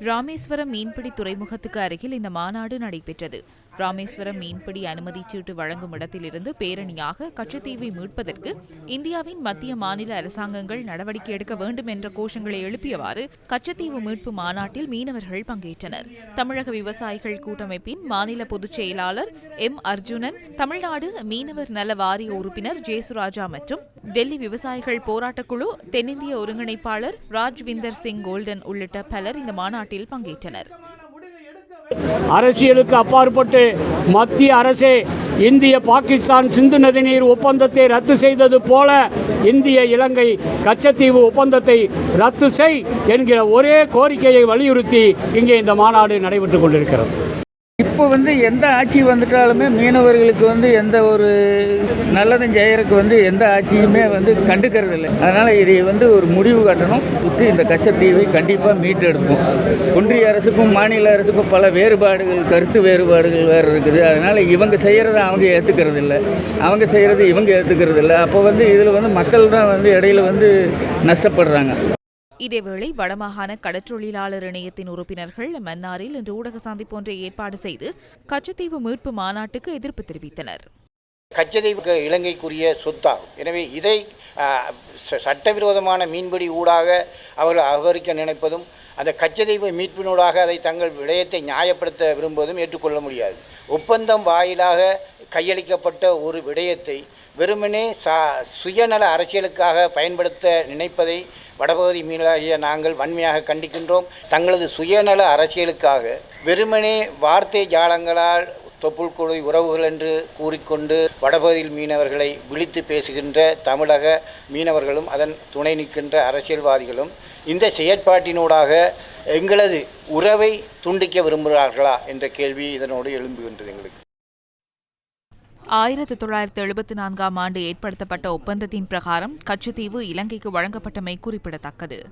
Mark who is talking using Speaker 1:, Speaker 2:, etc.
Speaker 1: ராமேஸ்வரம் மீன்பிடி துறைமுகத்துக்கு அருகில் இந்த மாநாடு நடைபெற்றது. ராமேஸ்வரம் மீன்பிடி அனுமதி சீட்டு வழங்கும் இடத்திலிருந்து பேரணியாக கச்சத்தீவை மீட்பதற்கு இந்தியாவின் மத்திய மாநில அரசாங்கங்கள் நடவடிக்கை எடுக்க வேண்டும் என்ற கோஷங்களை எழுப்பியவாறு கச்சத்தீவு மீட்பு மாநாட்டில் மீனவர்கள் பங்கேற்றனர். தமிழக விவசாயிகள் கூட்டமைப்பின் மாநில பொதுச் செயலாளர் எம் அர்ஜுனன் தமிழ்நாடு மீனவர் நல வாரிய உறுப்பினர் ஜேசுராஜா மற்றும் டெல்லி விவசாயிகள் போராட்டக்குழு தென்னிந்திய ஒருங்கிணைப்பாளர் ராஜ்விந்தர் சிங் கோல்டன் உள்ளிட்ட பலர் இந்த மாநாட்டில் பங்கேற்றனர்.
Speaker 2: அரசியலுக்கு அப்பாற்பட்டு மத்திய அரசே இந்திய பாகிஸ்தான் சிந்து நதிநீர் ஒப்பந்தத்தை ரத்து செய்தது போல இந்திய இலங்கை கச்சத்தீவு ஒப்பந்தத்தை ரத்து செய் என்கிற ஒரே கோரிக்கையை வலியுறுத்தி இங்கே இந்த மாநாடு நடைபெற்றுக் கொண்டிருக்கிறது.
Speaker 3: இப்போ வந்து எந்த ஆட்சி வந்துட்டாலுமே மீனவர்களுக்கு வந்து எந்த ஒரு நல்லதும் செய்யறதுக்கு வந்து எந்த ஆட்சியுமே வந்து கண்டுக்கிறது இல்லை அதனால் இதை வந்து ஒரு முடிவு கட்டணும். குத்து இந்த கச்சத்தீவை கண்டிப்பாக மீட்டெடுப்போம். ஒன்றிய அரசுக்கும் மாநில அரசுக்கும் பல வேறுபாடுகள் கருத்து வேறுபாடுகள் வேறு இருக்குது. அதனால் இவங்க செய்கிறத அவங்க ஏற்றுக்கிறது இல்லை அவங்க செய்கிறது இவங்க ஏற்றுக்கிறது இல்லை அப்போ வந்து இதில் வந்து மக்கள் தான் வந்து இடையில வந்து நஷ்டப்படுறாங்க.
Speaker 1: இதேவேளை வடமாகாண கடற்றொழிலாளர் இணையத்தின் உறுப்பினர்கள் மன்னாரில் இன்று ஊடக சந்திப்பு ஒன்றை ஏற்பாடு செய்து கச்சத்தீவு மீட்பு மாநாட்டுக்கு எதிர்ப்பு தெரிவித்தனர்.
Speaker 4: கச்சதீவு இலங்கைக்குரிய சொத்தாகும். எனவே இதை ச- சட்டவிரோதமான மீன்பிடி ஊடாக அவர்கள் அபகரிக்க நினைப்பதும் அந்த கச்சதீவு மீட்பினூடாக அதை தங்கள் விடயத்தை நியாயப்படுத்த விரும்புவதும் ஏற்றுக்கொள்ள முடியாது. ஒப்பந்தம் வாயிலாக கையளிக்கப்பட்ட ஒரு விடயத்தை வெறுமனே சா சுயநல அரசியலுக்காக பயன்படுத்த நினைப்பதை வடபகுதி மீனவராகிய நாங்கள் வன்மையாக கண்டிக்கின்றோம். தங்களது சுயநல அரசியலுக்காக வெறுமனே வார்த்தை ஜாலங்களால் தொப்புள் உறவுகள் என்று கூறிக்கொண்டு வடபகுதியில் மீனவர்களை விழித்து பேசுகின்ற தமிழக மீனவர்களும் அதன் துணை நிற்கின்ற அரசியல்வாதிகளும் இந்த செயற்பாட்டினூடாக எங்களது உறவை துண்டிக்க விரும்புகிறார்களா என்ற கேள்வி இதனோடு எழும்புகின்றது எங்களுக்கு.
Speaker 1: ஆயிரத்து தொள்ளாயிரத்து எழுபத்தி நான்காம் ஆண்டு ஏற்படுத்தப்பட்ட ஒப்பந்தத்தின் பிரகாரம் கச்சத்தீவு இலங்கைக்கு வழங்கப்பட்டமை குறிப்பிடத்தக்கது.